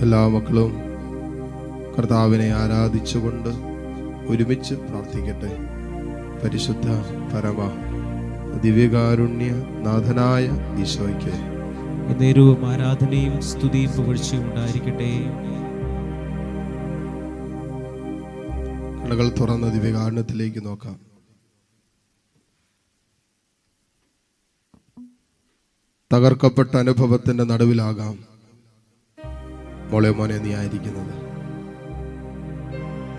എല്ലാ മക്കളും കർത്താവിനെ ആരാധിച്ചുകൊണ്ട് ഒരുമിച്ച് പ്രാർത്ഥിക്കട്ടെ. പരിശുദ്ധ പരമ ദിവ്യകാരുണ്യ നാഥനായ ഈശോയ്ക്ക്. നേരവും ആരാധനയും സ്തുതിയും പുകഴ്ചയും ഉണ്ടായിരിക്കട്ടെ. കണ്ണുകൾ തുറന്ന ദിവ്യകാരുണ്യത്തിലേക്ക് നോക്കാം. തകർക്കപ്പെട്ട അനുഭവത്തിന്റെ നടുവിലാകാം. മോളെ മോനെ നീ ആയിരിക്കുന്നത്.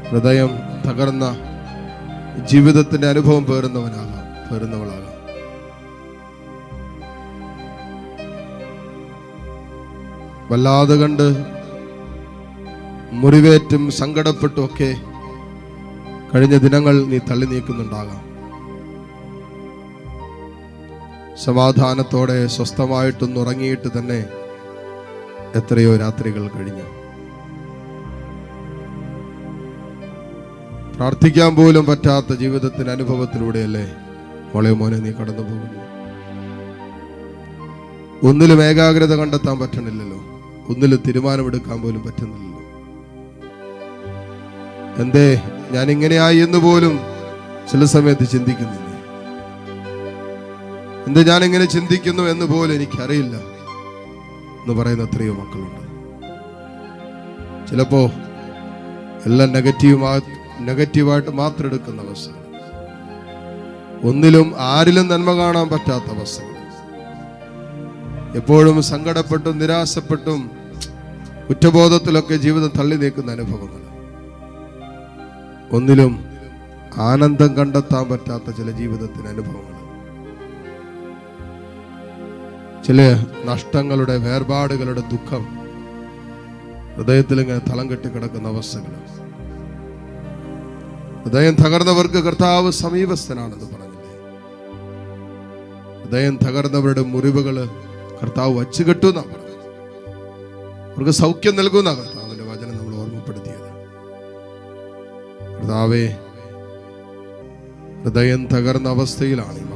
ഹൃദയം തകർന്ന ജീവിതത്തിന്റെ അനുഭവം പേറുന്നവനാകാം പേറുന്നവളാകാം. വല്ലാതെ കണ്ട് മുറിവേറ്റും സങ്കടപ്പെട്ടും ഒക്കെ കഴിഞ്ഞ ദിനങ്ങൾ നീ തള്ളി നീക്കുന്നുണ്ടാകാം. സമാധാനത്തോടെ സ്വസ്ഥമായിട്ടൊന്നുറങ്ങിയിട്ട് തന്നെ എത്രയോ രാത്രികൾ കഴിഞ്ഞു. പ്രാർത്ഥിക്കാൻ പോലും പറ്റാത്ത ജീവിതത്തിന്റെ അനുഭവത്തിലൂടെയല്ലേ? മോളെ മോനെ നീ കടന്നു പോകുന്നു. ഒന്നിലും ഏകാഗ്രത കണ്ടെത്താൻ പറ്റണില്ലല്ലോ. ഒന്നിലും തീരുമാനമെടുക്കാൻ പോലും പറ്റുന്നില്ലല്ലോ. എന്തേ ഞാൻ ഇങ്ങനെയായി എന്ന് പോലും ചില സമയത്ത് ചിന്തിക്കുന്നില്ല? എന്ത് ഞാൻ ഇങ്ങനെ ചിന്തിക്കുന്നു എന്ന് പോലും എനിക്കറിയില്ല. എന്ന് പറയുന്ന എത്രയോ മക്കളുണ്ട്. ചിലപ്പോ എല്ലാം നെഗറ്റീവ് നെഗറ്റീവായിട്ട് മാത്രം എടുക്കുന്ന അവസ്ഥ ഒന്നിലും ആരിലും നന്മ കാണാൻ പറ്റാത്ത അവസ്ഥ എപ്പോഴും സങ്കടപ്പെട്ടും നിരാശപ്പെട്ടും കുറ്റബോധത്തിലൊക്കെ ജീവിതം തള്ളി നീക്കുന്ന അനുഭവങ്ങൾ ഒന്നിലും ആനന്ദം കണ്ടെത്താൻ പറ്റാത്ത ചില ജീവിതത്തിന് അനുഭവങ്ങൾ ചില നഷ്ടങ്ങളുടെ വേർപാടുകളുടെ ദുഃഖം ഹൃദയത്തിൽ ഇങ്ങനെ തളം കെട്ടി കിടക്കുന്ന അവസ്ഥകൾ ഹൃദയം തകർന്നവർക്ക് കർത്താവ് സമീപസ്ഥനാണെന്ന് പറഞ്ഞില്ലേ? ഹൃദയം തകർന്നവരുടെ മുറിവുകൾ കർത്താവ് വച്ചുകെട്ടുന്ന പറഞ്ഞത്. അവർക്ക് സൗഖ്യം നൽകുന്ന കർത്താവിന്റെ വചനം നമ്മൾ ഓർമ്മപ്പെടുത്തിയത്. കർത്താവേ ഹൃദയം തകർന്ന അവസ്ഥയിലാണ്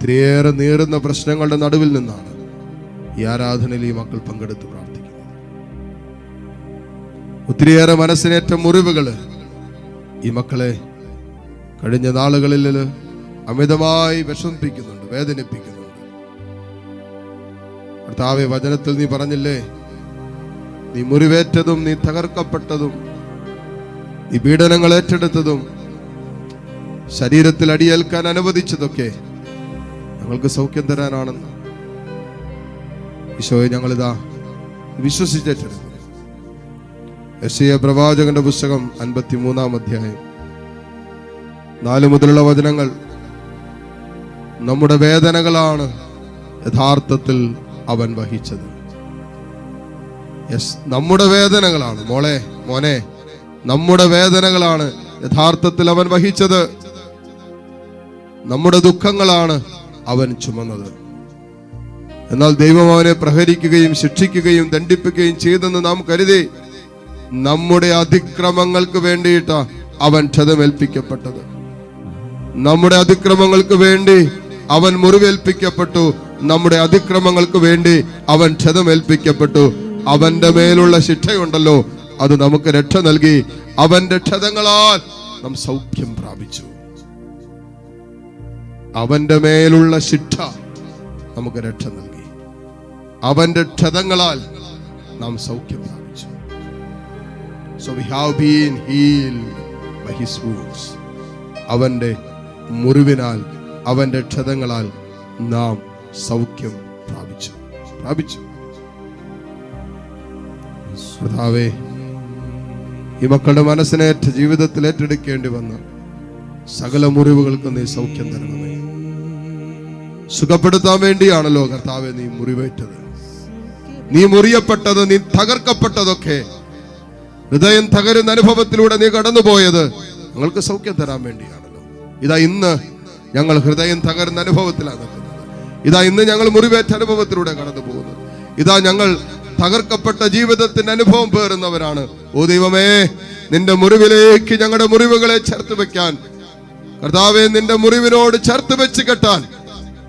ഒത്തിരിയേറെ നേരുന്ന പ്രശ്നങ്ങളുടെ നടുവിൽ നിന്നാണ് ഈ ആരാധനയിൽ ഈ മക്കൾ പങ്കെടുത്ത് പ്രാർത്ഥിക്കുന്നത്. ഒത്തിരിയേറെ മനസ്സിനേറ്റ മുറിവുകൾ ഈ മക്കളെ കഴിഞ്ഞ നാളുകളിൽ അമിതമായി വിഷമിപ്പിക്കുന്നുണ്ട് വേദനിപ്പിക്കുന്നുണ്ട്. കർത്താവെ വചനത്തിൽ നീ പറഞ്ഞില്ലേ നീ മുറിവേറ്റതും നീ തകർക്കപ്പെട്ടതും നീ പീഡനങ്ങൾ ഏറ്റെടുത്തതും ശരീരത്തിൽ അടിയേൽക്കാൻ അനുവദിച്ചതൊക്കെ ഞങ്ങൾക്ക് സൗഖ്യം തരാനാണെന്ന്. ഈശോയെ ഞങ്ങളിതാ വിശ്വസിച്ചിട്ടുണ്ട്. യശയ പ്രവാചകന്റെ പുസ്തകം അൻപത്തി മൂന്നാം അധ്യായം. നാല് മുതലുള്ള വചനങ്ങൾ. നമ്മുടെ വേദനകളാണ് യഥാർത്ഥത്തിൽ അവൻ വഹിച്ചത്. നമ്മുടെ വേദനകളാണ്. മോളെ മോനെ നമ്മുടെ വേദനകളാണ് യഥാർത്ഥത്തിൽ അവൻ വഹിച്ചത്. നമ്മുടെ ദുഃഖങ്ങളാണ് അവൻ ചുമന്നത്. എന്നാൽ ദൈവം അവനെ പ്രഹരിക്കുകയും ശിക്ഷിക്കുകയും ദണ്ഡിപ്പിക്കുകയും ചെയ്തെന്ന് നാം കരുതി നമ്മുടെ അതിക്രമങ്ങൾക്ക് വേണ്ടിയിട്ടാ അവൻ ക്ഷതമേൽപ്പിക്കപ്പെട്ടത്. നമ്മുടെ അതിക്രമങ്ങൾക്ക് വേണ്ടി അവൻ മുറിവേൽപ്പിക്കപ്പെട്ടു. നമ്മുടെ അതിക്രമങ്ങൾക്ക് വേണ്ടി അവൻ ക്ഷതമേൽപ്പിക്കപ്പെട്ടു. അവന്റെ മേലുള്ള ശിക്ഷയുണ്ടല്ലോ അത് നമുക്ക് രക്ഷ നൽകി അവന്റെ ക്ഷതങ്ങളാൽ നാം സൗഖ്യം പ്രാപിച്ചു. അവന്റെ മേലുള്ള ശിക്ഷ നമുക്ക് രക്ഷ നൽകി. അവന്റെ ക്ഷതങ്ങളാൽ നാം സൗഖ്യം പ്രാപിച്ചു. So we have been healed by his wounds. അവന്റെ മുറിവിനാൽ അവന്റെ ക്ഷതങ്ങളാൽ നാം സൗഖ്യം പ്രാപിച്ചു. പ്രാപിച്ചു. കർത്താവേ ഈ മക്കളുടെ മനസ്സിനേറ്റ ജീവിതത്തിൽ ഏറ്റെടുക്കേണ്ടി വന്ന സകല മുറിവുകൾക്ക് നീ സൗഖ്യം തരണമേ. സുഖപ്പെടുത്താൻ വേണ്ടിയാണല്ലോ കർത്താവെ നീ മുറിവേറ്റത്. നീ മുറിയപ്പെട്ടത് നീ തകർക്കപ്പെട്ടതൊക്കെ ഹൃദയം തകരുന്ന അനുഭവത്തിലൂടെ നീ കടന്നുപോയത് ഞങ്ങൾക്ക് സൗഖ്യം തരാൻ വേണ്ടിയാണല്ലോ. ഇതാ ഇന്ന് ഞങ്ങൾ ഹൃദയം തകരുന്ന അനുഭവത്തിലാണ് നിൽക്കുന്നത്. ഇതാ ഇന്ന് ഞങ്ങൾ മുറിവേറ്റ അനുഭവത്തിലൂടെ കടന്നു പോകുന്നത് ഇതാ ഞങ്ങൾ തകർക്കപ്പെട്ട ജീവിതത്തിന്റെ അനുഭവം പേറുന്നവരാണ്. ഓ ദൈവമേ നിന്റെ മുറിവിലേക്ക് ഞങ്ങളുടെ മുറിവുകളെ ചേർത്ത് വെക്കാൻ. കർത്താവെ നിന്റെ മുറിവിനോട് ചേർത്ത് വെച്ച് കെട്ടാൻ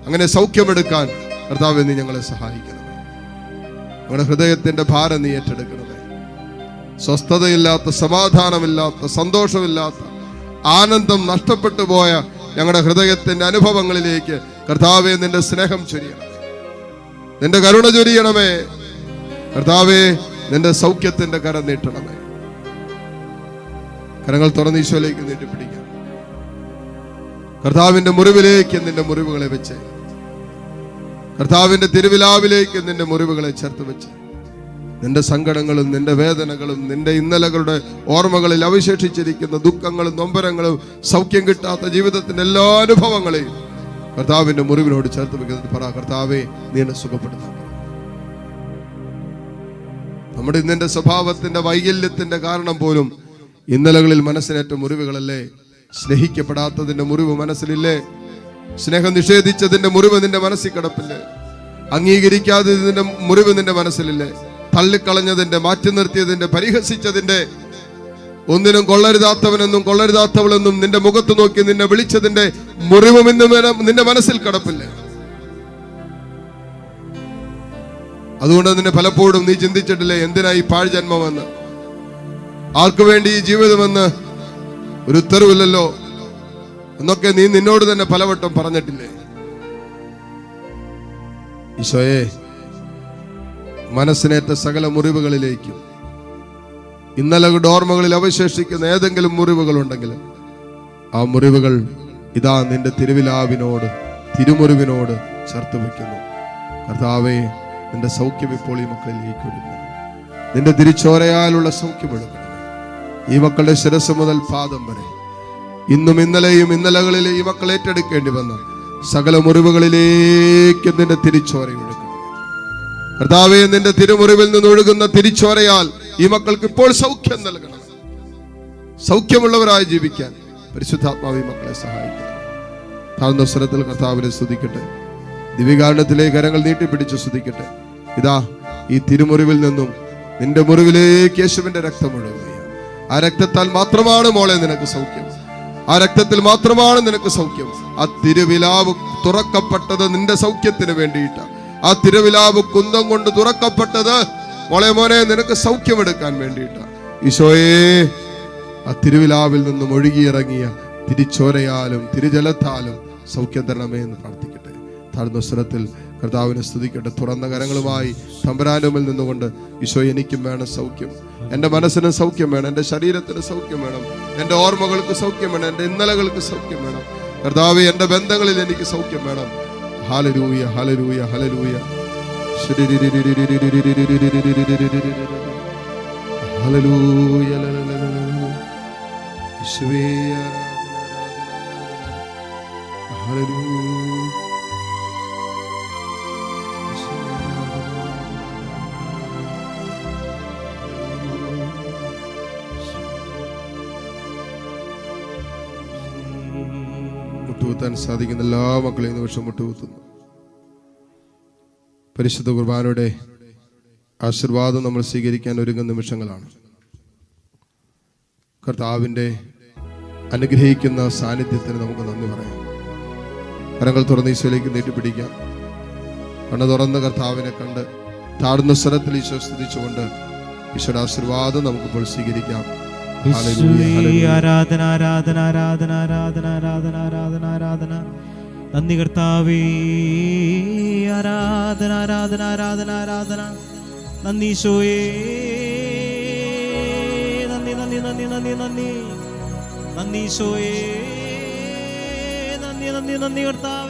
അങ്ങനെ സൗഖ്യമെടുക്കാൻ കർത്താവ് നീ ഞങ്ങളെ സഹായിക്കണമേ. ഞങ്ങളുടെ ഹൃദയത്തിന്റെ ഭാരം നീ ഏറ്റെടുക്കണമേ. സ്വസ്ഥതയില്ലാത്ത സമാധാനമില്ലാത്ത സന്തോഷമില്ലാത്ത ആനന്ദം നഷ്ടപ്പെട്ടു പോയ ഞങ്ങളുടെ ഹൃദയത്തിന്റെ അനുഭവങ്ങളിലേക്ക് കർത്താവെ നിന്റെ സ്നേഹം ചൊരിയണമേ. നിന്റെ കരുണ ചൊരിയണമേ. കർത്താവെ നിന്റെ സൗഖ്യത്തിന്റെ കരം നീട്ടണമേ. കരങ്ങൾ തുറന്ന് ഈശോയിലേക്ക് നീട്ടിപ്പിടിക്കാം. കർത്താവിന്റെ മുറിവിലേക്ക് നിന്റെ മുറിവുകളെ വെച്ച്. കർത്താവിന്റെ തിരുവിലാവിലേക്ക് നിന്റെ മുറിവുകളെ ചേർത്ത് വെച്ച്. നിന്റെ സങ്കടങ്ങളും നിന്റെ വേദനകളും നിന്റെ ഇന്നലകളുടെ ഓർമ്മകളിൽ അവശേഷിച്ചിരിക്കുന്ന ദുഃഖങ്ങളും നൊമ്പരങ്ങളും സൗഖ്യം കിട്ടാത്ത ജീവിതത്തിന്റെ എല്ലാ അനുഭവങ്ങളെയും കർത്താവിന്റെ മുറിവിനോട് ചേർത്ത് വെക്കുന്നത് പറ കർത്താവെ നീ എന്നെ നമ്മുടെ ഇന്നിന്റെ സ്വഭാവത്തിന്റെ വൈകല്യത്തിന്റെ കാരണം പോലും ഇന്നലകളിൽ മനസ്സിനേറ്റ മുറിവുകളല്ലേ? സ്നേഹിക്കപ്പെടാത്തതിന്റെ മുറിവ് മനസ്സിലില്ലേ? സ്നേഹം നിഷേധിച്ചതിന്റെ മുറിവ് നിന്റെ മനസ്സിൽ കിടപ്പില്ലേ? അംഗീകരിക്കാത്തതിന്റെ മുറിവ് നിന്റെ മനസ്സിലില്ലേ? തള്ളിക്കളഞ്ഞതിന്റെ മാറ്റി നിർത്തിയതിന്റെ പരിഹസിച്ചതിന്റെ ഒന്നിനും കൊള്ളരുതാത്തവനെന്നും കൊള്ളരുതാത്തവളെന്നും നിന്റെ മുഖത്ത് നോക്കി നിന്നെ വിളിച്ചതിന്റെ മുറിവും ഇന്ന് നിന്റെ മനസ്സിൽ കിടപ്പില്ല? അതുകൊണ്ട് നിന്നെ പലപ്പോഴും നീ ചിന്തിച്ചിട്ടില്ലേ? എന്തിനാ ഈ പാഴ്ജന്മമെന്ന്? ആർക്കു വേണ്ടി ഈ ജീവിതമെന്ന്? ഒരു ഉത്തരവില്ലല്ലോ. എന്നൊക്കെ നീ നിന്നോട് തന്നെ പലവട്ടം പറഞ്ഞിട്ടില്ലേ? ഈശോയെ മനസ്സിനേറ്റ സകല മുറിവുകളിലേക്കും ഇന്നലെ ഡോർമകളിൽ അവശേഷിക്കുന്ന ഏതെങ്കിലും മുറിവുകൾ ഉണ്ടെങ്കിൽ ആ മുറിവുകൾ ഇതാ നിന്റെ തിരുവിലാവിനോട് തിരുമുറിവിനോട് ചേർത്ത് വയ്ക്കുന്നു. കർത്താവേ നിന്റെ സൗഖ്യം ഇപ്പോൾ ഈ മക്കളിലേക്ക് വിടുന്നു നിന്റെ തിരിച്ചോരയാലുള്ള സൗഖ്യം ഈ മക്കളുടെ ശിരസ് മുതൽ പാദം വരെ. ഇന്നും ഇന്നലെയും ഇന്നലകളിലെ ഈ മക്കൾ ഏറ്റെടുക്കേണ്ടി വന്ന. സകല മുറിവുകളിലേക്ക് നിന്റെ തിരിച്ചോരയൊഴുകണമേ കർത്താവെ നിന്റെ തിരുമുറിവിൽ നിന്ന് ഒഴുകുന്ന തിരിച്ചോരയാൽ ഈ മക്കൾക്ക് ഇപ്പോൾ സൗഖ്യം നൽകണം. സൗഖ്യമുള്ളവരായി ജീവിക്കാൻ പരിശുദ്ധാത്മാവ് മക്കളെ സഹായിക്കണം താഴ്ന്ന സ്വരത്തിൽ കർത്താവിനെ സ്തുതിക്കട്ടെ. ദിവ്യകാരണത്തിലെ കരങ്ങൾ നീട്ടിപ്പിടിച്ച് സ്തുതിക്കട്ടെ. ഇതാ ഈ തിരുമുറിവിൽ നിന്നും നിന്റെ മുറിവിലേക്ക് യേശുവിന്റെ രക്തം ആ രക്തത്താൽ മാത്രമാണ് മോളെ നിനക്ക് സൗഖ്യം. ആ രക്തത്തിൽ മാത്രമാണ് നിനക്ക് സൗഖ്യം. ആ തിരുവിലാവ് തുറക്കപ്പെട്ടത് നിന്റെ സൗഖ്യത്തിന് വേണ്ടിയിട്ട്. ആ തിരുവിലാവ് കുന്തം കൊണ്ട് തുറക്കപ്പെട്ടത് മോളെ മോനെ നിനക്ക് സൗഖ്യമെടുക്കാൻ വേണ്ടിയിട്ട്. ഈശോയേ ആ തിരുവിലാവിൽ നിന്നും ഒഴുകിയിറങ്ങിയ തിരിച്ചോരയാലും തിരുജലത്താലും സൗഖ്യം തരണമേ എന്ന് പ്രാർത്ഥിക്കട്ടെ. താഴ്ന്ന സ്വരത്തിൽ കർത്താവിനെ സ്തുതിക്കട്ടെ. തുറന്ന കരങ്ങളുമായി തമ്പരാനുമിൽ നിന്നുകൊണ്ട് ഈശോ എനിക്കും വേണം സൗഖ്യം. എന്റെ മനസ്സിന് സൗഖ്യം വേണം എന്റെ ശരീരത്തിന് സൗഖ്യം വേണം എന്റെ ഓർമ്മകൾക്ക് സൗഖ്യം വേണം എന്റെ ഇന്നലകൾക്ക് സൗഖ്യം വേണം. കർത്താവ് എന്റെ ബന്ധങ്ങളിൽ എനിക്ക് സൗഖ്യം വേണം. ഹാലരൂയ ഹലരൂയ ഹലരൂയ ഹലലൂയ യേശുവേ മുട്ടുകുത്താൻ സാധിക്കുന്ന എല്ലാ മക്കളെയും നിമിഷം മുട്ടുകുത്തുന്നു. പരിശുദ്ധ കുർബാനയുടെ ആശീർവാദം നമ്മൾ സ്വീകരിക്കാൻ ഒരുങ്ങുന്ന നിമിഷങ്ങളാണ്. കർത്താവിന്റെ അനുഗ്രഹിക്കുന്ന സാന്നിധ്യത്തിന് നമുക്ക് നന്ദി പറയാം. കരങ്ങൾ തുറന്ന് ഈശോയിലേക്ക് നീട്ടിപ്പിടിക്കാം. കണ്ണു തുറന്ന് കർത്താവിനെ കണ്ട് താഴ്ന്ന സ്വരത്തിൽ ഈശോ സ്തുതിച്ചുകൊണ്ട് ഈശോയുടെ ആശീർവാദം നമുക്കിപ്പോൾ സ്വീകരിക്കാം. ആരാധന ആരാധന ആരാധന ആരാധന ആരാധന ആരാധന ആരാധന. നന്ദി കർത്താവേ. ആരാധന ആരാധന ആരാധന ആരാധന. നന്ദി ഈശോയേ. നന്ദി നന്ദി നന്ദി നന്ദി നന്ദി. നന്ദി ഈശോയേ. നന്ദി നന്ദി നന്ദി കർത്താവേ